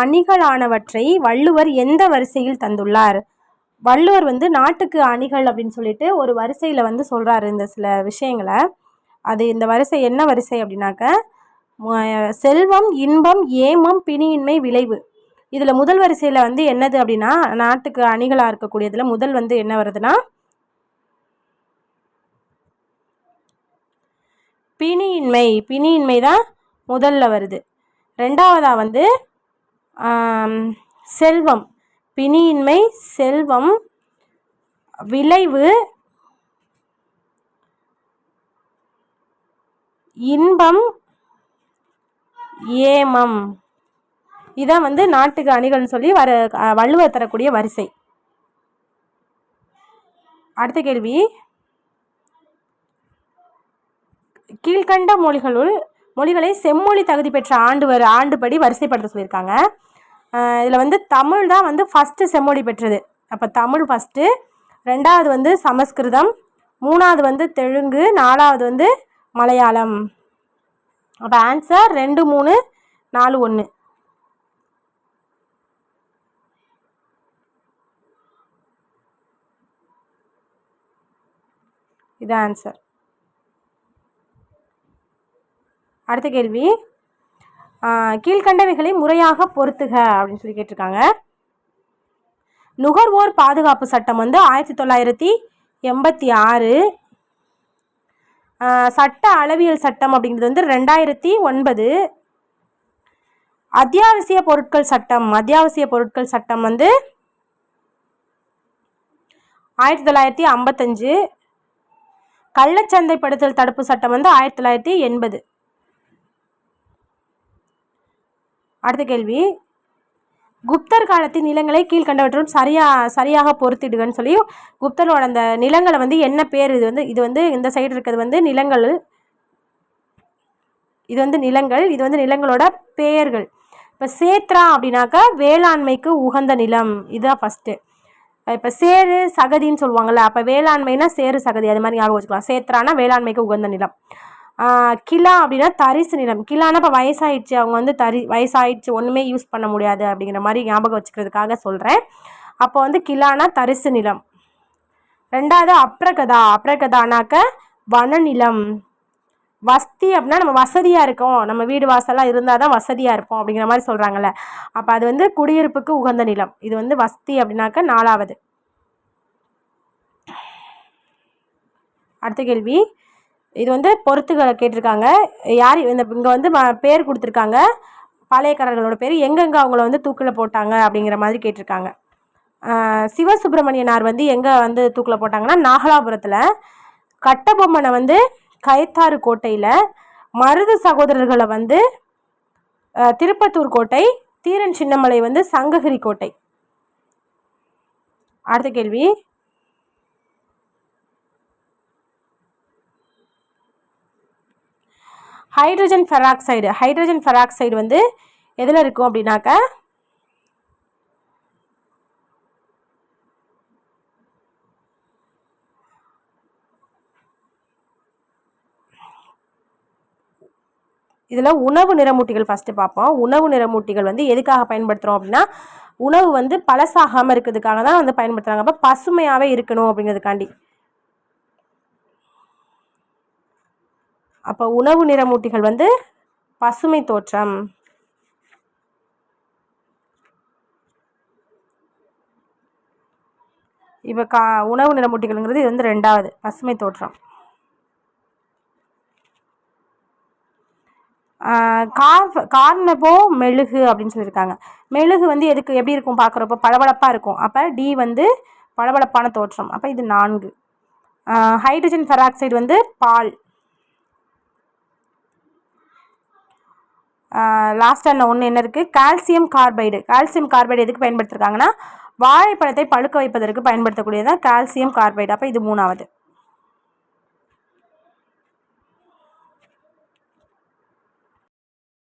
அணிகளானவற்றை வள்ளுவர் எந்த வரிசையில் தந்துள்ளார்? வள்ளுவர் வந்து நாட்டுக்கு அணிகள் அப்படின்னு சொல்லிட்டு ஒரு வரிசையில் வந்து சொல்கிறாரு இந்த சில விஷயங்களை. அது இந்த வரிசை என்ன வரிசை அப்படின்னாக்க செல்வம் இன்பம் ஏமம் பிணியின்மை விளைவு. இதில் முதல் வரிசையில் வந்து என்னது அப்படின்னா நாட்டுக்கு அணிகளாக இருக்கக்கூடியதில் முதல் வந்து என்ன வருதுன்னா பிணியின்மை. பிணியின்மை தான் முதல்ல வருது. ரெண்டாவதாக வந்து செல்வம் பிணியின்மை செல்வம் விளைவு இன்பம் ஏமம். இதான் வந்து நாட்டுக்கு அணிகள்னு சொல்லி வர வள்ளுவர் தரக்கூடிய வரிசை. அடுத்த கேள்வி. கீழ்கண்ட மொழிகளுள் மொழிகளை செம்மொழி தகுதி பெற்ற ஆண்டு வர ஆண்டுபடி வரிசைப்படுத்த சொல்லியிருக்காங்க. இதில் வந்து தமிழ் தான் வந்து ஃபஸ்ட்டு செம்மொழி பெற்றது. அப்போ தமிழ் ஃபஸ்ட்டு ரெண்டாவது வந்து சமஸ்கிருதம் மூணாவது வந்து தெலுங்கு நாலாவது வந்து மலையாளம். அப்போ ஆன்சர் ரெண்டு மூணு நாலு ஒன்று இது ஆன்சர் அடுத்த கேள்வி. கீழ்கண்டவைகளை முறையாக பொருத்துக அப்படின்னு சொல்லி கேட்டிருக்காங்க. நுகர்வோர் பாதுகாப்பு சட்டம் வந்து ஆயிரத்தி தொள்ளாயிரத்தி எண்பத்தி ஆறு. சட்ட அளவியல் சட்டம் அப்படிங்கிறது வந்து ரெண்டாயிரத்தி ஒன்பது. அத்தியாவசிய பொருட்கள் சட்டம் அத்தியாவசிய பொருட்கள் சட்டம் வந்து ஆயிரத்தி தொள்ளாயிரத்தி ஐம்பத்தஞ்சு. கள்ளச்சந்தைப்படுத்தல் தடுப்பு சட்டம் வந்து ஆயிரத்தி தொள்ளாயிரத்தி எண்பது. அடுத்த கேள்வி. குப்தர் காலத்தின் நிலங்களை கீழ்கண்டவற்றும் சரியா சரியாக பொறுத்திடுங்கன்னு சொல்லி குப்தரோட அந்த நிலங்களை வந்து என்ன பேர்? இது வந்து இது வந்து இந்த சைடு இருக்கிறது வந்து நிலங்கள். இது வந்து நிலங்கள் இது வந்து நிலங்களோட பெயர்கள். இப்போ சேத்ரா அப்படின்னாக்கா வேளாண்மைக்கு உகந்த நிலம். இதுதான் ஃபஸ்ட்டு இப்போ சேரு சகதின்னு சொல்லுவாங்கள்ல அப்போ வேளாண்மைனா சேரு சகதி. அது மாதிரி ஞாபகம் வச்சுக்கலாம். சேத்ரானா வேளாண்மைக்கு உகந்த நிலம். கிலா அப்படின்னா தரிசு நிலம். கிலானா இப்போ வயசாயிடுச்சு. அவங்க வந்து தரி வயசாயிடுச்சு. ஒன்றுமே யூஸ் பண்ண முடியாது அப்படிங்கிற மாதிரி ஞாபகம் வச்சுக்கிறதுக்காக சொல்கிறேன் அப்போ வந்து கிலானா தரிசு நிலம். ரெண்டாவது அப்ரகதா. அப்ரகதானாக்க வனநிலம் வஸ்தி அப்படின்னா நம்ம வசதியாக இருக்கோம். நம்ம வீடு வாசலாம் இருந்தால் தான் வசதியாக இருப்போம் அப்படிங்கிற மாதிரி சொல்கிறாங்கல்ல அப்போ அது வந்து குடியிருப்புக்கு உகந்த நிலம். இது வந்து வஸ்தி அப்படின்னாக்க நாலாவது. அடுத்த கேள்வி. இது வந்து பொறுத்துகளை கேட்டிருக்காங்க. யார் இந்த இங்கே வந்து பேர் கொடுத்துருக்காங்க. பாளையக்காரர்களோட பேர் எங்கெங்கே அவங்கள வந்து தூக்கில் போட்டாங்க அப்படிங்கிற மாதிரி கேட்டிருக்காங்க. சிவசுப்பிரமணியனார் வந்து எங்கே வந்து தூக்கில் போட்டாங்கன்னா நாகலாபுரத்தில். கட்டபொம்மனை வந்து கயத்தாறு கோட்டையில் மருது சகோதரர்களை வந்து திருப்பத்தூர் கோட்டை தீரன் சின்னமலை வந்து சங்ககிரி கோட்டை. அடுத்த கேள்வி. ஹைட்ரஜன் ஃபெராக்சைடு ஹைட்ரஜன் ஃபெராக்சைடு வந்து எதில் இருக்கும் அப்படின்னாக்க இதில் உணவு நிறமூட்டிகள் ஃபஸ்ட்டு பார்ப்போம். உணவு நிறமூட்டிகள் வந்து எதுக்காக பயன்படுத்துகிறோம் அப்படின்னா உணவு வந்து பழசாகாமல் இருக்கிறதுக்காக தான் வந்து பயன்படுத்துகிறாங்க அப்போ பசுமையாகவே இருக்கணும் அப்படிங்கிறதுக்காண்டி. அப்போ உணவு நிறமூட்டிகள் வந்து பசுமை தோற்றம். இப்போ கா உணவு நிறமூட்டிகள்ங்கிறது இது வந்து ரெண்டாவது பசுமை தோற்றம். கார் கார்னபோ மெழுகு அப்படின்னு சொல்லியிருக்காங்க. மெழுகு வந்து எதுக்கு எப்படி இருக்கும் பார்க்குறப்போ? பளபளப்பாக இருக்கும். அப்போ டி வந்து பளபளப்பான தோற்றம். அப்போ இது நான்கு. ஹைட்ரஜன் ஃபெராக்சைடு வந்து பால். லாஸ்ட்டாக ஒன்று என்ன இருக்குது கால்சியம் கார்பைடு கால்சியம் கார்பைடு எதுக்கு பயன்படுத்திருக்காங்கன்னா வாழைப்பழத்தை பழுக்க வைப்பதற்கு பயன்படுத்தக்கூடியதான் கால்சியம் கார்பைடு அப்போ இது மூணாவது.